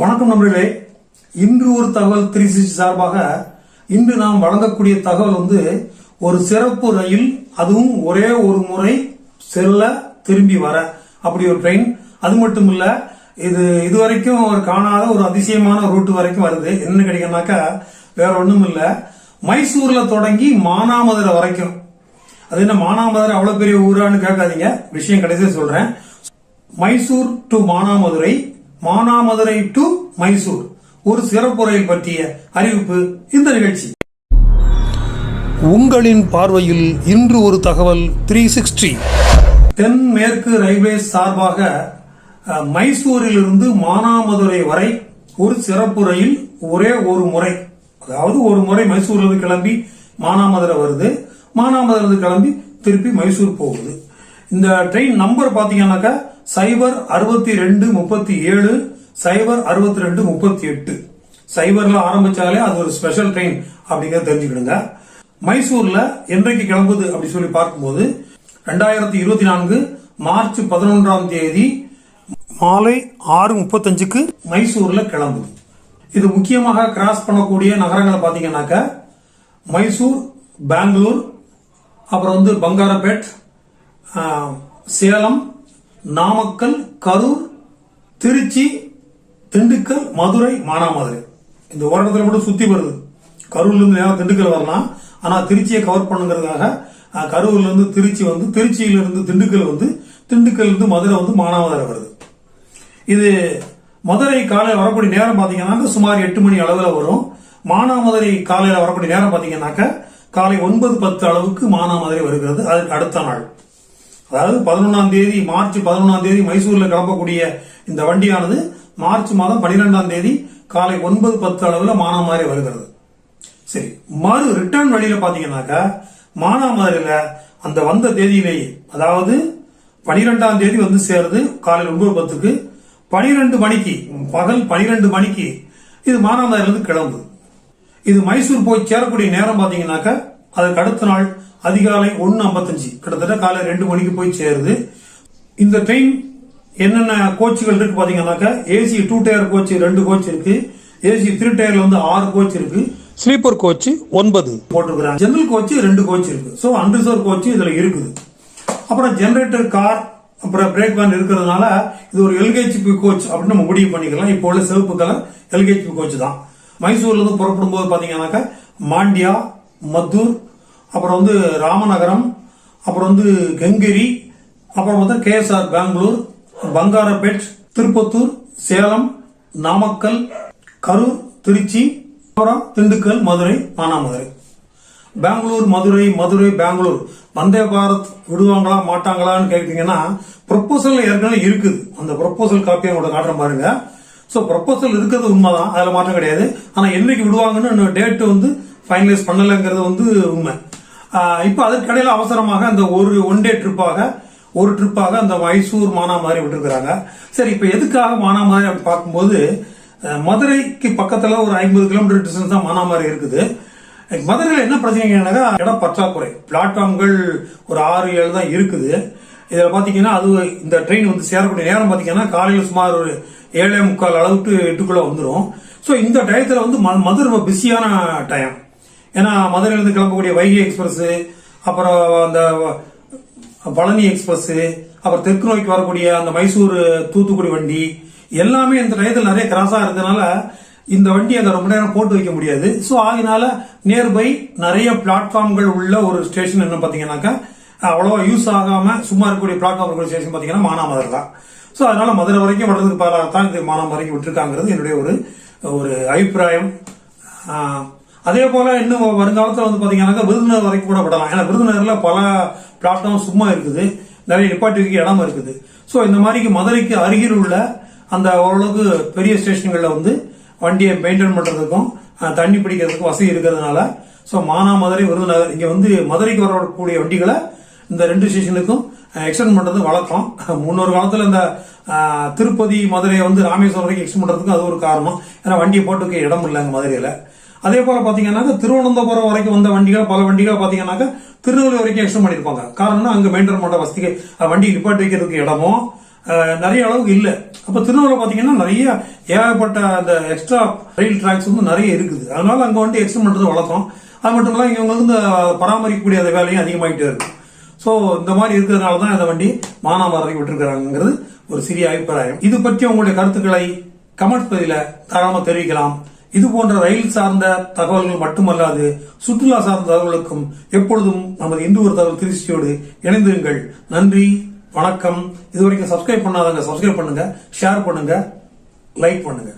வணக்கம் நண்பர்களே. இன்று ஒரு தகவல் த்ரீ சிக்ஸ்டி சார்பாக இன்று நாம் வழங்கக்கூடிய தகவல் வந்து ஒரு சிறப்பு ரயில் அதுவும் ஒரே ஒரு முறை செல்ல திரும்பி வர அப்படி ஒரு ட்ரெயின் அது மட்டும் இல்ல இது இதுவரைக்கும் ஒரு காணாத ஒரு அதிசயமான ரூட் வரைக்கும் வருது. என்ன கிடைக்கும்னாக்கா வேற ஒண்ணும் இல்ல மைசூர்ல தொடங்கி மானாமதுரை வரைக்கும். அது என்ன மானாமதுரை அவ்வளவு பெரிய ஊரான்னு கேட்காதீங்க. விஷயம் கடைசியாக சொல்றேன். Mysore to Manamadurai Manamadurai to Mysore. ஒரு சிறப்பு ரயில் பற்றிய அறிவிப்பு இந்த நிகழ்ச்சி. உங்களின் பார்வையில் இன்று ஒரு தகவல் த்ரீ சிக்ஸ்டி தென்மேற்கு ரயில்வே சார்பாக மைசூரிலிருந்து மானாமதுரை வரை ஒரு சிறப்பு ரயில் ஒரே ஒரு முறை அதாவது ஒரு முறை மைசூர்லேருந்து கிளம்பி மானாமதுரை வருது. மானாமதுரை கிளம்பி திருப்பி மைசூர் போகுது. இந்த ட்ரெயின் நம்பர் பாத்தீங்கன்னாக்கா சைபர் அறுபத்தி ரெண்டு முப்பத்தி ஏழு சைபர் அறுபத்தி ரெண்டு முப்பத்தி எட்டு. சைபர்ல ஆரம்பிச்சாலே அது ஒரு ஸ்பெஷல் ட்ரெயின் அப்படிங்கறத தெரிஞ்சுக்கிடுங்க. மைசூர்ல என்றைக்கு கிளம்புது அப்படி சொல்லி பார்க்கும்போது ரெண்டாயிரத்தி இருபத்தி நான்கு மார்ச் பதினொன்றாம் தேதி மாலை ஆறு முப்பத்தஞ்சுக்கு மைசூர்ல கிளம்புது. இது முக்கியமாக கிராஸ் பண்ணக்கூடிய நகரங்களை பார்த்தீங்கன்னாக்க மைசூர் பெங்களூர் அப்புறம் வந்து பங்காரப்பேட் சேலம் நாமக்கல் கரூர் திருச்சி திண்டுக்கல் மதுரை மானாமதுரை. இந்த ஓரத்தில் மட்டும் சுத்தி வருது. கரூர்ல இருந்து நேரம் திண்டுக்கல் வரலாம். ஆனா திருச்சியை கவர் பண்ணுங்கிறதுக்காக கரூர்லேருந்து கரூர்ல இருந்து திருச்சி வந்து திருச்சியில இருந்து திண்டுக்கல் வந்து திண்டுக்கல் இருந்து மதுரை வந்து மானாமதுரை வருது. இது மதுரை காலையில் வரக்கூடிய நேரம் பார்த்தீங்கன்னாக்க சுமார் எட்டு மணி அளவில் வரும். மானாமதுரை காலையில் வரக்கூடிய நேரம் பார்த்தீங்கன்னாக்க காலை ஒன்பது பத்து அளவுக்கு மானாமதுரை வருகிறது. அதுக்கு அடுத்த நாள். அதாவது பதினொன்றாம் தேதி மார்ச் பதினொன்றாம் தேதி மைசூரில் கிளம்பக்கூடிய இந்த வண்டியானது மார்ச் மாதம் பனிரெண்டாம் தேதி காலை ஒன்பது பத்து அளவில் மானாமாரி வருகிறது. சரி மறு ரிட்டர்ன் வழியில் பார்த்தீங்கன்னாக்கா மானாமாரியில் அந்த வந்த தேதியிலேயே அதாவது பனிரெண்டாம் தேதி வந்து சேருது காலையில் ஒன்பது பத்துக்கு. பனிரெண்டு மணிக்கு பகல் பனிரெண்டு மணிக்கு இது மானாமதுரையிலிருந்து கிளம்புது. இது மைசூர் போய் சேரக்கூடிய நேரம் பார்த்தீங்கன்னாக்கா அதுக்கு அடுத்த நாள் அதிகாலை ஒன்னு ஐம்பத்தஞ்சு. கிட்டத்தட்ட காலை ரெண்டு மணிக்கு போய் சேருது. இந்த ட்ரெயின் என்னென்ன கோச்சுகள் இருக்கு பாத்தீங்கன்னாக்கா ஏசி டூ டயர் கோச் ரெண்டு கோச் இருக்கு. ஏசி த்ரீ டயர்ல வந்து ஆறு கோச் இருக்கு. ஸ்லீப்பர் கோச் ஒன்பது. போட்டிருக்கிறாங்க. ஜெனரல் கோச் ரெண்டு கோச் இருக்கு. ஸோ அன்ரிசர்வ் கோச் இதுல இருக்குது. அப்புறம் ஜெனரேட்டர் கார் அப்புறம் பிரேக் வேன் இருக்கிறதுனால இது ஒரு எல்கேஜிபி கோச் அப்படின்னு நம்ம முடிவு பண்ணிக்கலாம். இப்போ உள்ள சிவப்பு கலர் எல்கேஜிபி கோச் தான். மைசூர்ல இருந்து புறப்படும் போது பாத்தீங்கன்னாக்கா மாண்டியா மத்தூர் அப்புறம் வந்து ராமநகரம் அப்புறம் வந்து கங்கிரி அப்புறம் வந்து கேஎஸ்ஆர் பெங்களூர் பங்காரப்பேட் திருப்பத்தூர் சேலம் நாமக்கல் கரூர் திருச்சி அப்புறம் திண்டுக்கல் மதுரை மானாமதுரை. பெங்களூர் மதுரை மதுரை பெங்களூர். வந்தே பாரத் விடுவாங்களா மாட்டாங்களான்னு கேட்டீங்கன்னா ப்ரொப்போசல் ஏற்கனவே இருக்குது. அந்த ப்ரொப்போசல் காப்பியை உங்களோட காட்டுற பாருங்க. ஸோ ப்ரொப்போசல் இருக்கிறது உண்மைதான். அதில் மாற்றம் கிடையாது. ஆனால் என்னைக்கு விடுவாங்கன்னு டேட்டு வந்து ஃபைனலைஸ் பண்ணலைங்கிறது வந்து உண்மை. இப்போ அதற்கடையில் அவசரமாக அந்த ஒரு ஒன் டே ட்ரிப்பாக ஒரு ட்ரிப்பாக அந்த மைசூர் மானாமதுரை விட்டுருக்குறாங்க. சரி இப்போ எதுக்காக மானாமதுரை அப்படி பார்க்கும்போது மதுரைக்கு பக்கத்தில் ஒரு ஐம்பது கிலோமீட்டர் டிஸ்டன்ஸ் தான் மானாமாரி இருக்குது. மதுரையில் என்ன பிரச்சனைனாக்கா இடம் பற்றாக்குறை. பிளாட்ஃபார்ம்கள் ஒரு ஆறு ஏழு தான் இருக்குது. இதில் பார்த்தீங்கன்னா அது இந்த ட்ரெயின் வந்து சேரக்கூடிய நேரம் பார்த்தீங்கன்னா காலையில் சுமார் ஒரு ஏழே முக்கால் அளவுக்கு எட்டுக்குள்ளே வந்துடும் ஸோ இந்த டயத்தில் வந்து ம- மதுரை ரொம்ப பிஸியான டைம் ஏன்னா மதுரையிலிருந்து கிளம்பக்கூடிய வைகை எக்ஸ்பிரஸ் அப்புறம் அந்த பழனி எக்ஸ்பிரஸ் அப்புறம் தெற்கு நோய்க்கு வரக்கூடிய அந்த மைசூர் தூத்துக்குடி வண்டி எல்லாமே இந்த டயத்தில் நிறைய கிராஸாக இருந்ததுனால இந்த வண்டி அங்க ரொம்ப நேரம் போட்டு வைக்க முடியாது. ஸோ அதனால நியர்பை நிறைய பிளாட்ஃபார்ம்கள் உள்ள ஒரு ஸ்டேஷன் என்ன பார்த்தீங்கன்னாக்கா அவ்வளோவா யூஸ் ஆகாமல் சும்மா இருக்கக்கூடிய பிளாட்ஃபார்ம் இருக்கக்கூடிய ஸ்டேஷன் பார்த்தீங்கன்னா மானாமதுரை தான். ஸோ அதனால மதுரை வரைக்கும் வர்றதுக்கு பதிலாகத்தான் இது மானாமதுரைக்கு விட்டுருக்காங்கிறது என்னுடைய ஒரு ஒரு அபிப்பிராயம். ஆஹ், அதே போல இன்னும் வருங்காலத்தில் வந்து பார்த்தீங்கன்னாக்கா விருதுநகர் வரைக்கும் கூட விடலாம். ஏன்னா விருதுநகரில் பல பிளாட்ஃபார்ம் சும்மா இருக்குது. நிறைய நிப்பாட்டி இடம் இருக்குது. ஸோ இந்த மாதிரி மதுரைக்கு அருகில் உள்ள அந்த ஓரளவுக்கு பெரிய ஸ்டேஷன்களில் வந்து வண்டியை மெயின்டைன் பண்ணுறதுக்கும் தண்ணி பிடிக்கிறதுக்கும் வசதி இருக்கிறதுனால ஸோ மானாமதுரை விருதுநகர் இங்கே வந்து மதுரைக்கு வரக்கூடிய வண்டிகளை இந்த ரெண்டு ஸ்டேஷனுக்கும் எக்ஸ்டெண்ட் பண்ணுறது வழக்கம். முன்னொரு காலத்தில் இந்த திருப்பதி மதுரையை வந்து ராமேஸ்வரம் வரைக்கும் எக்ஸ்டெண்ட் பண்ணுறதுக்கு அது ஒரு காரணம். ஏன்னா வண்டியை போட்டுக்க இடம் இல்லைங்க மதுரையில். அதே போல பார்த்தீங்கன்னாக்கா திருவனந்தபுரம் வரைக்கும் வந்த வண்டிகள் பல வண்டிகள் பார்த்தீங்கன்னாக்கா திருநெல்வேலி வரைக்கும் எக்ஸ்டெண்ட் பண்ணிருப்பாங்க. காரணம்னா அங்க மெயின்டைன் பண்ற வசதிக்கு வண்டி நிப்பாட்டி வைக்கிறதுக்கு இடமும் நிறைய அளவுக்கு இல்லை. அப்ப திருநெல்வேலி பாத்தீங்கன்னா நிறைய ஏகப்பட்ட அந்த எக்ஸ்ட்ரா ரயில் டிராக்ஸ் வந்து நிறைய இருக்குது. அதனால அங்க வண்டி எக்ஸ்டம் பண்றது வழக்கம். அது மட்டும் இல்லாம இவங்க வந்து பராமரிக்கக்கூடிய அந்த வேலையும் அதிகமாயிட்டே இருக்கு. ஸோ இந்த மாதிரி இருக்கிறதுனால தான் இந்த வண்டி மானாமரத்தை விட்டுருக்காங்கிறது ஒரு சிறிய அபிப்பிராயம். இது பற்றி உங்களுடைய கருத்துக்களை கமெண்ட் பதில தாராளமாக தெரிவிக்கலாம். இது போன்ற ரயில் சார்ந்த தகவல்கள் மட்டுமல்லாது சுற்றுலா சார்ந்த தகவலுக்கும் எப்பொழுதும் நமது இந்து ஒரு தகவல் திருச்சியோடு இணைந்திருங்கள். நன்றி வணக்கம். இதுவரைக்கும் சப்ஸ்கிரைப் பண்ணாதவங்க சப்ஸ்கிரைப் பண்ணுங்க ஷேர் பண்ணுங்க லைக் பண்ணுங்க.